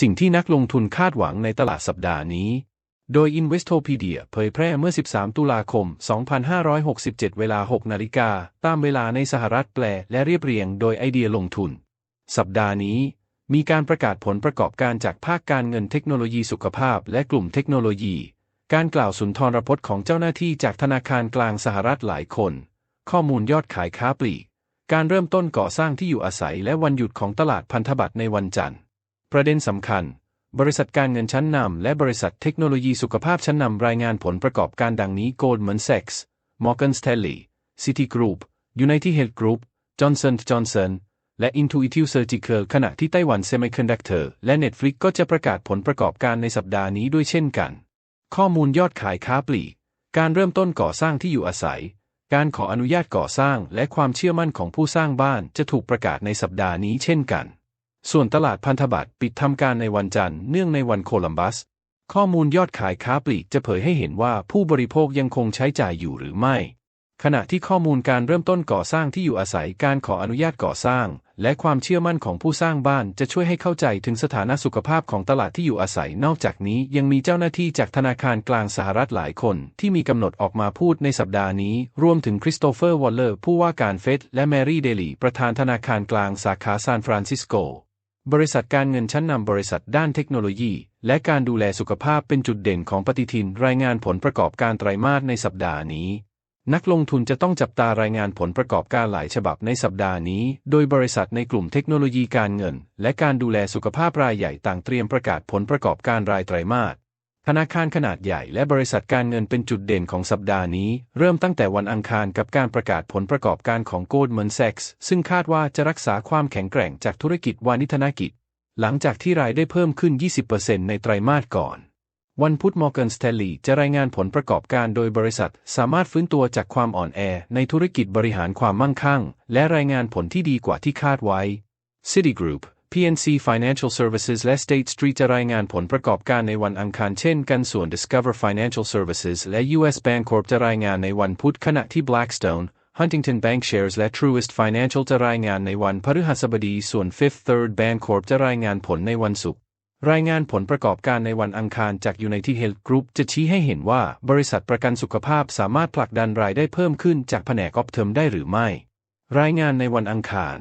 สิ่งที่นักลงทุนคาดหวังในตลาดสัปดาห์นี้ โดย Investopedia เผยแพร่เมื่อ 13 ตุลาคม 2567 เวลา 6 นาฬิกา ตามเวลาในสหรัฐแปลและเรียบเรียงโดยไอเดียลงทุน สัปดาห์นี้ มีการประกาศผลประกอบการจากภาคการเงินเทคโนโลยีสุขภาพและกลุ่มเทคโนโลยี การกล่าวสุนทรพจน์ของเจ้าหน้าที่จากธนาคารกลางสหรัฐหลายคน ข้อมูลยอดขายค้าปลีก การเริ่มต้นก่อสร้างที่อยู่อาศัยและวันหยุดของตลาดพันธบัตรในวันจันทร์ ประเด็นสำคัญ บริษัทการเงินชั้นนำและบริษัทเทคโนโลยีสุขภาพชั้นนำรายงานผลประกอบการดังนี้ Goldman Sachs Morgan Stanley Citigroup United Health Group Johnson Johnson และ Intuitive Surgical ขณะที่ไต้หวัน Semiconductor และ Netflix ก็จะประกาศผลประกอบการในสัปดาห์นี้ด้วยเช่นกัน ข้อมูลยอดขายค้าปลีก การเริ่มต้นก่อสร้างที่อยู่อาศัย การขออนุญาตก่อสร้างและความเชื่อมั่นของผู้สร้างบ้านจะถูกประกาศในสัปดาห์นี้เช่นกัน ส่วนตลาดพันธบัตรปิดทำการในวันจันทร์เนื่องในวันโคลัมบัส ข้อมูลยอดขายค้าปลีกจะเผยให้เห็นว่าผู้บริโภคยังคงใช้จ่ายอยู่หรือไม่ ขณะที่ข้อมูลการเริ่มต้นก่อสร้างที่อยู่อาศัยการขออนุญาตก่อสร้าง และความเชื่อมั่นของผู้สร้างบ้านจะช่วยให้เข้าใจถึงสถานะสุขภาพของตลาดที่อยู่อาศัยนอกจากนี้ยังมีเจ้าหน้าที่จากธนาคารกลางสหรัฐหลายคนที่มีกำหนดออกมาพูดในสัปดาห์นี้ รวมถึงคริสโตเฟอร์วอลเลอร์ผู้ว่าการเฟดและแมรี่เดลีประธานธนาคารกลางสาขาซานฟรานซิสโก บริษัทการเงินชั้นนำบริษัทด้านเทคโนโลยี และการดูแลสุขภาพเป็นจุดเด่นของปฏิทินรายงานผลประกอบการไตรมาสในสัปดาห์นี้ นักลงทุนจะต้องจับตารายงานผลประกอบการหลายฉบับในสัปดาห์นี้ โดยบริษัทในกลุ่มเทคโนโลยีการเงิน และการดูแลสุขภาพรายใหญ่ต่างเตรียมประกาศผลประกอบการรายไตรมาส ธนาคารขนาดใหญ่และบริษัทการเงินเป็นจุดเด่นของสัปดาห์นี้ เริ่มตั้งแต่วันอังคารกับการประกาศผลประกอบการของ Goldman Sachs ซึ่งคาดว่าจะรักษาความแข็งแกร่งจากธุรกิจวานิธนกิจ หลังจากที่รายได้เพิ่มขึ้น 20%ในไตรมาสก่อน วันพุธ Morgan Stanley จะรายงานผลประกอบการโดยบริษัทสามารถฟื้นตัวจากความอ่อนแอ ในธุรกิจบริหารความมั่งคั่ง และรายงานผลที่ดีกว่าที่คาดไว้ Citigroup PNC Financial Services และ State Street จะรายงานผลประกอบการในวันอังคารเช่นกันส่วน Discover Financial Services และ US Bancorp จะรายงานในวันพุธขณะที่ Blackstone Huntington Bankshares และ Truist Financial จะรายงานในวันพฤหัสบดีส่วน Fifth Third Bancorp จะรายงานผลในวันศุกร์รายงานผลประกอบการในวันอังคารจาก United Health Group จะชี้ให้เห็นว่าบริษัทประกันสุขภาพสามารถผลักดันรายได้เพิ่มขึ้นจากแผนกออฟเทอมได้หรือไม่ รายงานในวันอังคาร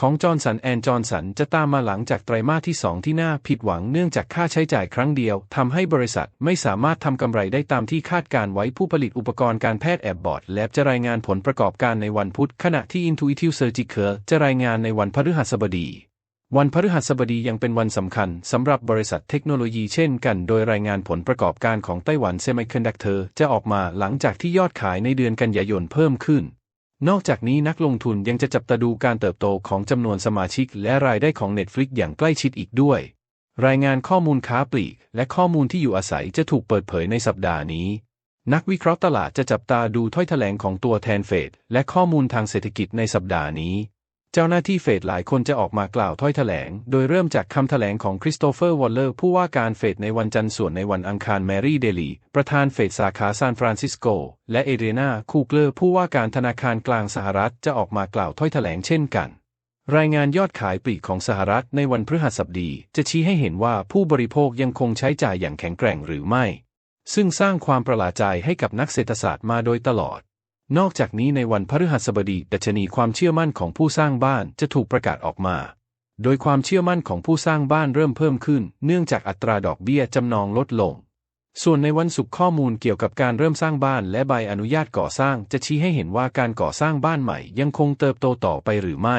ของจอร์นสันแอนจอร์นสันจะตามมาหลังจากไตรมาสที่ 2 ที่น่าผิดหวังเนื่องจากค่าใช้จ่ายครั้งเดียวทำให้บริษัทไม่สามารถทำกำไรได้ตามที่คาดการไว้ผู้ผลิตอุปกรณ์การแพทย์แอบบอร์ดแลบจะรายงานผลประกอบการในวันพุธ ขณะที่ Intuitive Surgical จะรายงานในวันพฤหัสบดีวันพฤหัสบดียังเป็นวันสำคัญสำหรับบริษัทเทคโนโลยีเช่นกันโดยรายงานผลประกอบการของไต้หวัน Semiconductor จะออกมาหลังจากที่ยอดขายในเดือนกันยายนเพิ่มขึ้น นอกจากนี้นักลงทุนยังจะจับตาดูการเติบโตของจำนวนสมาชิกและรายได้ของ Netflix อย่างใกล้ชิดอีกด้วย รายงานข้อมูลค้าปลีก และข้อมูลที่อยู่อาศัยจะถูกเปิดเผยในสัปดาห์นี้ นักวิเคราะห์ตลาดจะจับตาดูถ้อยแถลงของตัวแทนเฟดและข้อมูลทางเศรษฐกิจในสัปดาห์นี้ เจ้าหน้าที่เฟดหลายคนจะออกมากล่าวถ้อยแถลง โดยเริ่มจากคำแถลงของคริสโตเฟอร์วอลเลอร์ ผู้ว่าการเฟดในวันจันทร์ส่วนในวันอังคารแมรี่เดลี ประธานเฟดสาขาซานฟรานซิสโก และเอเดรีนาคูเกอร์ ผู้ว่าการธนาคารกลางสหรัฐจะออกมากล่าวถ้อยแถลงเช่นกัน รายงานยอดขายปลีกของสหรัฐในวันพฤหัสบดี จะชี้ให้เห็นว่าผู้บริโภคยังคงใช้จ่ายอย่างแข็งแกร่งหรือไม่ ซึ่งสร้างความประหลาดใจให้กับนักเศรษฐศาสตร์มาโดยตลอด นอกจากนี้ในวันพฤหัสบดีดัชนีความเชื่อมั่นของผู้สร้างบ้านจะถูกประกาศออกมา โดยความเชื่อมั่นของผู้สร้างบ้านเริ่มเพิ่มขึ้น เนื่องจากอัตราดอกเบี้ยจำนองลดลง ส่วนในวันศุกร์ข้อมูลเกี่ยวกับการเริ่มสร้างบ้านและใบอนุญาตก่อสร้างจะชี้ให้เห็นว่าการก่อสร้างบ้านใหม่ยังคงเติบโตต่อไปหรือไม่